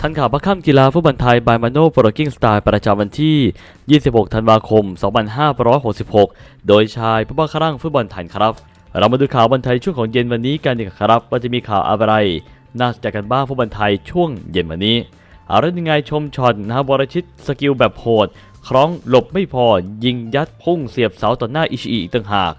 ทันข่าวพักค่ำกีฬาฟุตบอลไทยบายมาโน่โปรกิ้งสไตล์ประจำวันที่ 26 ธันวาคม 2566 โดยชายผู้บ้าครั่งฟุตบอลไทยครับ เรามาดูข่าวบอลไทยช่วงของเย็นวันนี้กันดีกว่าครับว่าจะมีข่าวอะไร น่าสนใจกันบ้างฟุตบอลไทยช่วงเย็นวันนี้ เอาเรื่องยังไงชมช็อตนะครับวรชิตสกิลแบบโหด คล้องหลบไม่พอยิงยัดพุ่งเสียบเสาต่อหน้าอิชิอิอีกต่างหาก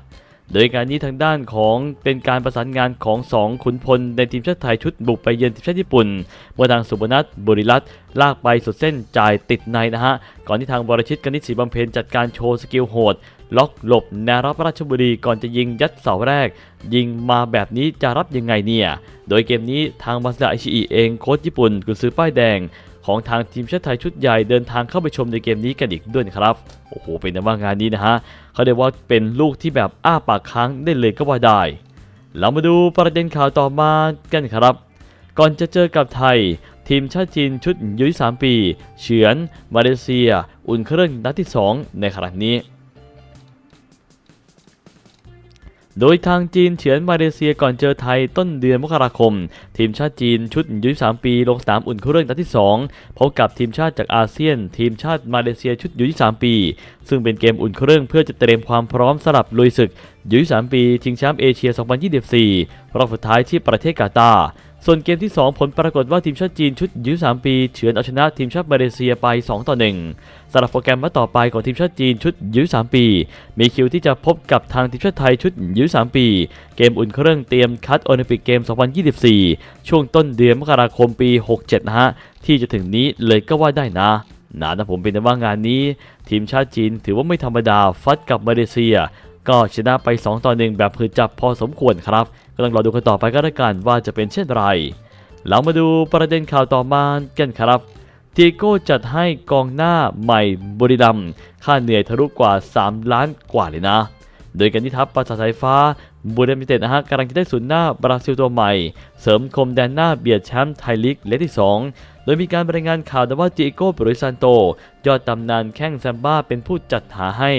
โดยการนี้ทางด้านของเป็นการประสานงานของ 2 ขุนพลในทีมชาติไทยชุดบุกไปเยือนทีมชาติญี่ปุ่นเมื่อทางสุบนัทบุริรัตลากไปสุดเส้นจ่ายติดในนะฮะ ก่อนที่ทางบรชิตกนิษฐ์ศรีบำเพ็ญจัดการโชว์สกิลโหด ล็อกหลบแนวรับราชบุรีก่อนจะยิงยัดเสาแรก ยิงมาแบบนี้จะรับยังไงเนี่ย โดยเกมนี้ทางมาซาดะอิชิอิเองโค้ชญี่ปุ่นกุนซือป้ายแดง ของทางทีมชาติไทยชุดใหญ่เดินทางเข้าไปชมในเกมนี้กันอีกด้วยครับ โอ้โห เป็นแต่ว่างานนี้นะฮะเขาเรียกว่าเป็นลูกที่แบบอ้าปากค้างได้เลยก็ว่าได้ เรามาดูประเด็นข่าวต่อมากันครับ ก่อนจะเจอกับไทย ทีมชาติจีนชุดยุ่ยุ3ปี เฉือนมาเลเซีย อุ่นเครื่องนัดที่ 2 ในครั้งนี้ โดยทางจีนเฉือนมาเลเซียก่อนเจอไทยต้นเดือนมกราคม ทีมชาติจีนชุดอายุ3ปีลงสนามอุ่นเครื่องนัดที่ 2 พบกับทีมชาติจากอาเซียน ทีมชาติมาเลเซียชุดอายุ3ปี ซึ่งเป็นเกมอุ่นเครื่องเพื่อจะเตรียมความพร้อมสำหรับลุยศึกอายุ3ปีชิงแชมป์เอเชีย 2024 รอบสุดท้ายที่ประเทศกาตาร์ ส่วนเกมที่ 2 ผลปรากฏว่าทีมชาติจีนชุดยุ3ปีเฉือนเอาชนะทีมชาติมาเลเซียไป 2 ต่อ 1สำหรับโปรแกรมมาต่อไปของทีมชาติจีนชุดยุ3ปี มีคิวที่จะพบกับทางทีมชาติไทยชุดยุ3ปี เกมอุ่นเครื่องเตรียมคัดโอลิมปิกเกม 2024 ช่วงต้นเดือนมกราคมปี 67 นะฮะ ที่จะถึงนี้เลยก็ว่าได้นะนะนะผมเป็นว่างานนี้ ทีมชาติจีนถือว่าไม่ธรรมดาฟัดกับมาเลเซีย ก็ชนะไป 2 ต่อ 1 แบบพือจับพอสมควรครับ ก็ต้องรอดูกันต่อไปก็แล้วกันว่าจะเป็นเช่นไร เรามาดูประเด็นข่าวต่อมากันครับทีโก้จัดให้กองหน้าใหม่บุรีรัมค่าเหนื่อยทะลุกว่า 3 ล้านกว่าเลยนะ โดยการที่ทัพประสาทสายฟ้าบุรีรัมย์ยูเต็ดนะฮะกำลังจะได้ศูนย์หน้าบราซิลตัวใหม่ เสริมคมแดนหน้าเบียดแชมป์ไทยลีกเลที่ 2 โดยมีการรายงานข่าวว่าจิโก้บริซันโต ยอดตำนานแข้งแซมบ้าเป็นผู้จัดหาให้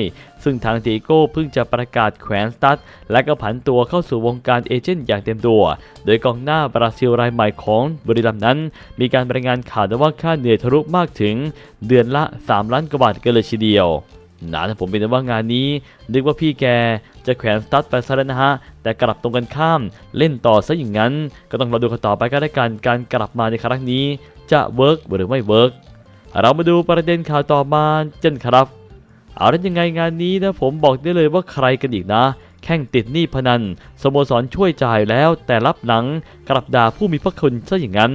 ซึ่งทางจิโก้เพิ่งจะประกาศแขวนสตัดและก็ผันตัวเข้าสู่วงการเอเจนต์อย่างเต็มตัว โดยกองหน้าบราซิลรายใหม่ของบรีรัมนั้น มีการรายงานข่าวว่าค่าเหนื่อยทะลุมากถึง เดือนละ 3 ล้านกว่าบาทกันเลยทีเดียวนะถ้าผมเป็นว่างานนี้ นึกว่าพี่แกจะแขวนสตั๊ดไปซะแล้วนะฮะ แต่กลับตรงกันข้ามเล่นต่อซะอย่างนั้น ก็ต้องรอดูกันต่อไปก็ได้วกันการกลับมาในครั้งนี้ จะเวิร์กหรือไม่เวิร์กเรามาดูประเด็นข่าวต่อมาเช่นครับ เอาแล้วยังไงงานนี้นะผมบอกได้เลยว่าใครกันอีกนะ แข่งติดหนี้พนันสโมสรช่วยจ่ายแล้วแต่รับหลังกลับด่าผู้มีพระคุณซะอย่างนั้น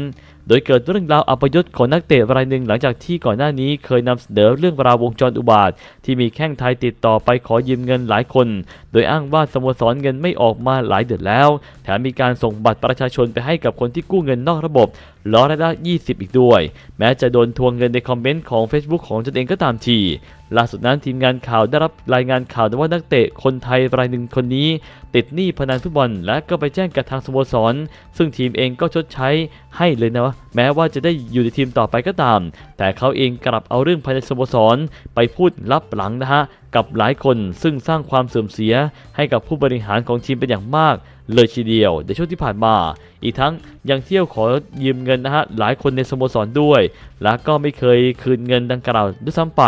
โดยเกิดเรื่องราวอัปยศของนักเตะรายหนึ่งหลังจากที่ก่อนหน้านี้เคยนำเสนอเรื่องราววงจรอุบาท ที่มีแข้งไทยติดต่อไปขอยืมเงินหลายคน โดยอ้างว่าสโมสรเงินไม่ออกมาหลายเดือนแล้ว แถมมีการส่งบัตรประชาชนไปให้กับคนที่กู้เงินนอกระบบ ล้อละละ20 อีกด้วย แม้จะโดนทวงเงินในคอมเมนต์ของ Facebook ของตนเองก็ตามที ล่าสุดนั้นทีมงานข่าวได้รับรายงานข่าวว่านักเตะคนไทยรายหนึ่งคนนี้ ติดหนี้พนันฟุตบอล และก็ไปแจ้งกับทางสโมสร ซึ่งทีมเองก็ชดใช้ให้เลยนะ แม้ว่าจะได้อยู่ในทีมต่อไปก็ตาม แต่เขาเองกลับเอาเรื่องภายในสโมสร ไปพูดลับหลังนะฮะ กับหลายคนซึ่งสร้างความเสื่อมเสียให้กับผู้บริหารของทีมเป็นอย่างมาก เลยทีเดียวในช่วงที่ผ่านมา อีกทั้งยังเที่ยวขอยืมเงินนะฮะหลายคนในสโมสรด้วย และก็ไม่เคยคืนเงินดังกล่าวด้วยซ้ำไป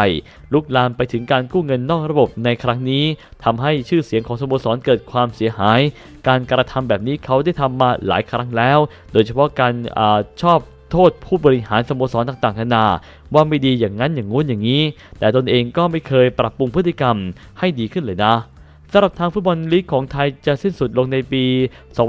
ลุกลามไปถึงการกู้เงินนอกระบบในครั้งนี้ทำให้ชื่อเสียงของสโมสรเกิดความเสียหาย การกระทำแบบนี้เขาได้ทำมาหลายครั้งแล้ว โดยเฉพาะการอาชอบ โทษผู้บริหารสโมสรต่างๆนานา ว่าไม่ดีอย่างนั้นอย่างงู้นอย่างนี้ แต่ตนเองก็ไม่เคยปรับปรุงพฤติกรรมให้ดีขึ้นเลยนะสำหรับทางฟุตบอลลีกของไทยจะสิ้นสุดลงในปี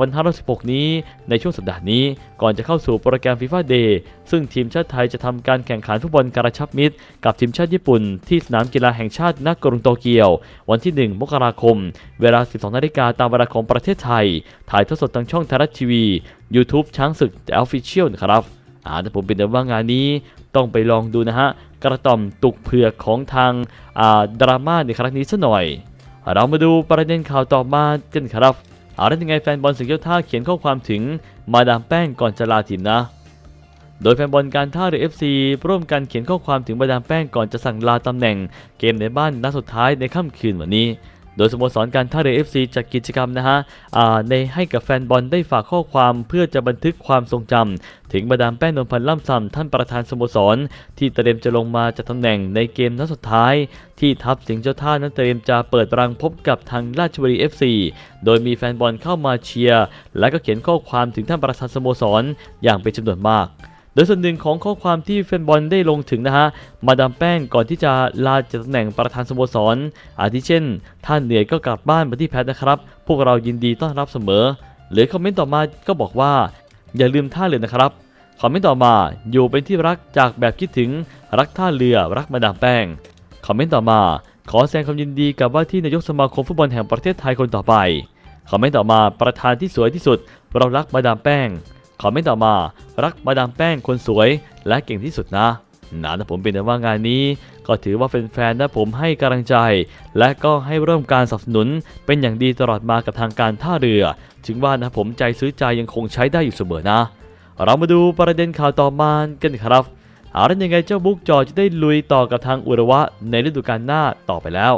2516 นี้ ในช่วงสัปดาห์นี้ ก่อนจะเข้าสู่โปรแกรมฟีฟ่าเดย์ซึ่งทีมชาติไทยจะทำการแข่งขันฟุตบอลกระชับมิตร กับทีมชาติญี่ปุ่น ที่สนามกีฬาแห่งชาตินกรุงโตเกียว วันที่ 1 มกราคม เวลา 12 นาฬิกาตามเวลาของประเทศไทย ถ่ายทอดสดทางช่องไทยรัฐทีวี YouTube ช้างศึก The Official นะครับ อ่าแต่ผมเป็นแต่ว่างานนี้ต้องไปลองดูนะฮะกระต่อมตุกเผือกของทางอ่าดราม่าในครั้งนี้ซะหน่อย เรามาดูประเด็นข่าวต่อมากันครับอาแล้วยังไงแฟนบอลสึกยอดท่าเขียนข้อความถึงมาดามแป้งก่อนจะลาทีมนะ โดยแฟนบอลการท่าเรือ FC ร่วมกันเขียนข้อความถึงมาดามแป้งก่อนจะสั่งลาตำแหน่ง เกมในบ้านนัดสุดท้ายในค่ำคืนวันนี้ โดยสโมสรการท่าเรือ FC จัดกิจกรรมนะฮะในให้กับแฟนบอลได้ฝากข้อความเพื่อจะบันทึกความทรงจำถึงมาดามแป้งนพันธ์ล่ำซำท่านประธานสโมสร ที่เตรียมจะลงมาจากตำแหน่งในเกมนัดสุดท้าย ที่ทัพสิงห์เจ้าท่านั้นเตรียมจะเปิดรังพบกับทางราชบุรี FC โดยมีแฟนบอลเข้ามาเชียร์และก็เขียนข้อความถึงท่านประธานสโมสรอย่างเป็นจำนวนมาก โดยส่วนหนึ่งของข้อความที่แฟนบอลได้ลงถึงนะฮะ มาดามแป้งก่อนที่จะลาจากตำแหน่งประธานสโมสร อาทิเช่นท่านเหนื่อยก็กลับบ้านมาที่แพทนะครับ พวกเรายินดีต้อนรับเสมอ หรือคอมเมนต์ต่อมาก็บอกว่า อย่าลืมท่าเรือนะครับ คอมเมนต์ต่อมาอยู่เป็นที่รักจากแบบคิดถึงรักท่าเรือรักมาดามแป้ง คอมเมนต์ต่อมา ขอแสดงความยินดีกับว่าที่นายกสมาคมฟุตบอลแห่งประเทศไทยคนต่อไป คอมเมนต์ต่อมาประธานที่สวยที่สุด เรารักมาดามแป้ง คอมเมนต์ต่อมา รักมาดามแป้งคนสวย และเก่งที่สุดนะนะนะผมเป็นแต่ว่างานนี้ ก็ถือว่าแฟนๆนะผมให้กำลังใจ และก็ให้เริ่มการสนับสนุน เป็นอย่างดีตลอดมากับทางการท่าเรือ ถึงว่านะผมใจซื้อใจยังคงใช้ได้อยู่เสมอนะ เรามาดูประเด็นข่าวต่อมากันครับเอาแล้วยังไงเจ้าบุ๊กจอจะได้ลุยต่อกับทางอุระวะในฤดูกาลหน้าต่อไปแล้ว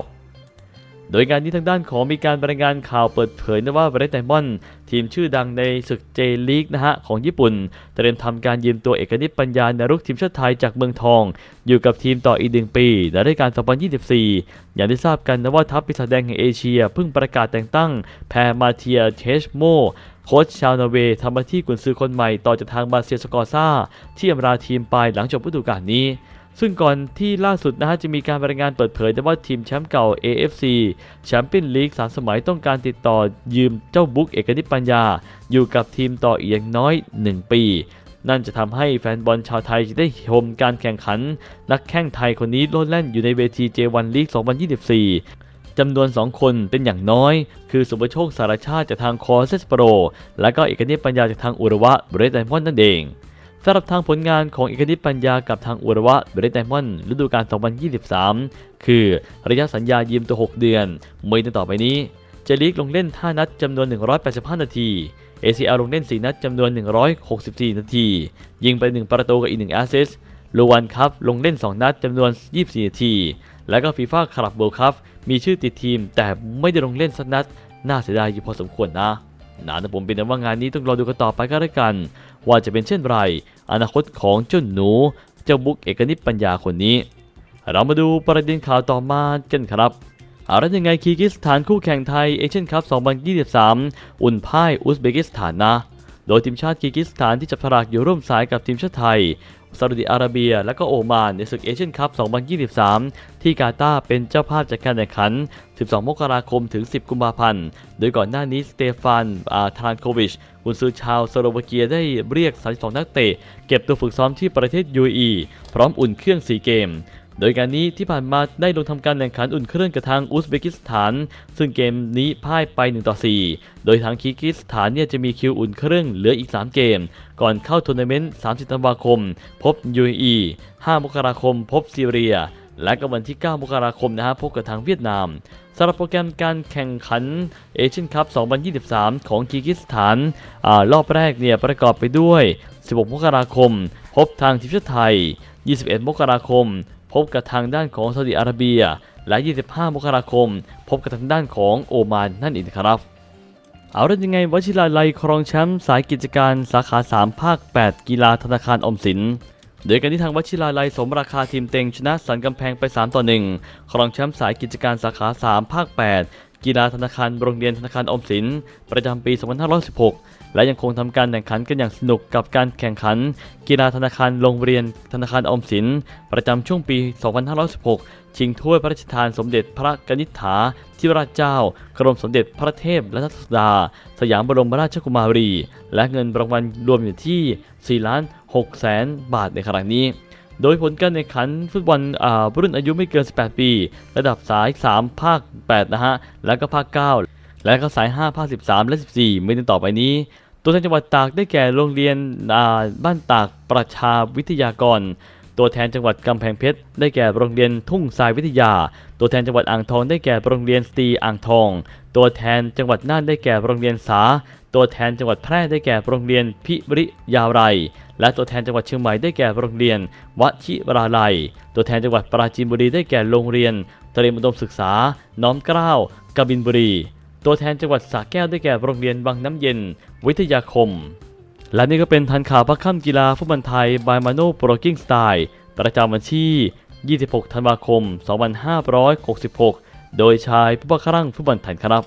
โดยงานนี้ทางด้านของมีการรายงานข่าวเปิดเผยนะว่าเบรดไดมอนด์ทีมชื่อดังในศึกเจลีกนะฮะของญี่ปุ่น เตรียมทำการยืมตัวเอกนิตปัญญาในรุกทีมชาติไทยจากเมืองทอง อยู่กับทีมต่ออีกหนึ่งปีในฤดูกาล 2024 อย่างที่ทราบกันนะว่าทัพปีศาจแดงแห่งเอเชีย เพิ่งประกาศแต่งตั้งแพรมาเทียเทชโมโค้ชชาวนอร์เวย์ทำหน้าที่กุนซือคนใหม่ต่อจากทางบาเซียสกอร์ซ่าที่อำลาทีมไปหลังจบฤดูกาลนี้ ซึ่งก่อนที่ล่าสุดนะฮะจะมีการรายงานเปิดเผยนะว่าทีมแชมป์เก่า AFC แชมเปี้ยนลีก3สมัยต้องการติดต่อยืมเจ้าบุ๊กเอกนิปัญญา อยู่กับทีมต่ออีกอย่างน้อย 1 ปี นั่นจะทำให้แฟนบอลชาวไทยจะได้ชมการแข่งขัน นักแข่งไทยคนนี้โลดแล่นอยู่ในเวที J1 League 2024จำนวน 2 คนเป็นอย่างน้อย คือสุภโชคสารชาติจากทางคอเซสโปร และก็เอกนิปัญญาจากทางอุระวะเบรดไดมอนด์นั่นเอง สำหรับทางผลงานของเอกนิตปัญญากับทางอุระวะเบรดไดมอนด์ฤดูกาล 2023 คือระยะสัญญายืมตัว 6 เดือนเมื่อต่อไปนี้ เจลีกลงเล่น 5 นัดจำนวน 185 นาที ACL ลงเล่น 4 นัดจำนวน 164 นาที ยิงไป 1 ประตูกับอีก 1 แอสซิสต์ลูวันครับลงเล่น 2 นัดจำนวน 24 นาที แล้วก็ฟีฟ่าคารับเบิลคัพมีชื่อติดทีมแต่ไม่ได้ลงเล่นสักนัด น่าเสียดายอยู่พอสมควรนะ นะแต่ผมเป็นแต่ว่างานนี้ต้องรอดูกันต่อไปก็แล้วกัน ว่าจะเป็นเช่นไร อนาคตของเจ้าหนู เจ้าบุ๊กเอกนิตปัญญาคนนี้ เรามาดูประเด็นข่าวต่อมากันครับเอาแล้วยังไงคีร์กิสถานคู่แข่งไทยเอเชียนคัพ 2023 อุ่นพ่ายอุซเบกิสถานนะ โดยทีมชาติคีร์กิสถานที่จะพลากอยู่ร่วมสายกับทีมชาติไทย ซาอุดิอาระเบีย และก็โอมานในศึกเอเชียนคัพ 2023 ที่กาตาร์เป็นเจ้าภาพจัดการแข่งขัน 12 มกราคมถึง 10 กุมภาพันธ์ โดยก่อนหน้านี้สเตฟานอาทานโควิชกุนซือชาวสโลวาเกียได้เรียก 32 นักเตะ เก็บตัวฝึกซ้อมที่ประเทศยูเอพร้อมอุ่นเครื่อง4เกม โดยการนี้ที่ผ่านมาได้ลงทำการแข่งขันอุ่นเครื่องกับทางอุซเบกิสถาน ซึ่งเกมนี้พ่ายไป1ต่อ4 โดยทางคีร์กิสถานเนี่ยจะมีคิวอุ่นเครื่องเหลืออีก 3 เกม ก่อนเข้าทัวร์นาเมนต์30ธันวาคม พบ UAE 5มกราคม พบซีเรีย และก็วันที่ 9 มกราคมนะฮะพบกับทางเวียดนามสำหรับโปรแกรมการแข่งขันเอเชียนคัพ 2023 ของคีร์กิสถานอารอบแรกเนี่ยประกอบไปด้วย 16 มกราคม พบทางทีมชาติไทย 21 มกราคม พบกับทางด้านของซาอุดิอาระเบีย และ 25 มกราคม พบกับทางด้านของโอมานนั่นเองครับเอาเรื่องยังไงวชิราลัยครองแชมป์สายกิจการสาขา 3 ภาค 8 กีฬาธนาคารอมสิน โดยการที่ทางวชิราลัยสมราคาทีมเต็งชนะสันกำแพงไป 3 ต่อ 1 ครองแชมป์สายกิจการสาขา 3 ภาค 8 กีฬาธนาคารโรงเรียนธนาคารออมสิน ประจำปี 2516 และยังคงทำการแข่งขันกันอย่างสนุกกับการแข่งขัน กีฬาธนาคารโรงเรียน ธนาคารอมสิน ประจำช่วงปี 2516 ชิงถ้วยพระราชทานสมเด็จพระกนิษฐาธิราชเจ้ากรมสมเด็จพระเทพรัตนสุดา สยามบรมราชกุมารี และเงินรางวัลรวมอยู่ที่4ล้าน6แสนบาทในครั้งนี้โดยผลการแข่งขันฟุตบอลรุ่นอายุไม่เกิน 18 ปี ระดับสาย 3 ภาค 8 นะฮะ แล้วก็ภาค 9 และก็สาย5ภาค13 และ 14ไม่ได้ต่อไปนี้ ตัวแทนจังหวัดตากได้แก่โรงเรียนบ้านตากประชาวิทยากร ตัวแทนจังหวัดกำแพงเพชรได้แก่โรงเรียนทุ่งทรายวิทยา ตัวแทนจังหวัดอ่างทองได้แก่โรงเรียนสตรีอ่างทอง ตัวแทนจังหวัดน่านได้แก่โรงเรียนสา ตัวแทนจังหวัดแพร่ได้แก่โรงเรียนพิริยาไรและตัวแทนจังหวัดเชียงใหม่ได้แก่โรงเรียนวชิราลัย ตัวแทนจังหวัดปราจีนบุรีได้แก่โรงเรียนเตรียมอุดมศึกษา น้อมเกล้ากบินบุรี ตัวแทนจังหวัดสระแก้วได้แก่โรงเรียนบางน้ำเย็น วิทยาคม และนี่ก็เป็นทันข่าวพักค่ำกีฬาฟุตบอลไทยบายมาโนโปรกิ้งสไตล์ประจำวันที่ 26 ธันวาคม 2566 โดยชายผู้บังคับฟุตบอลไทยครับ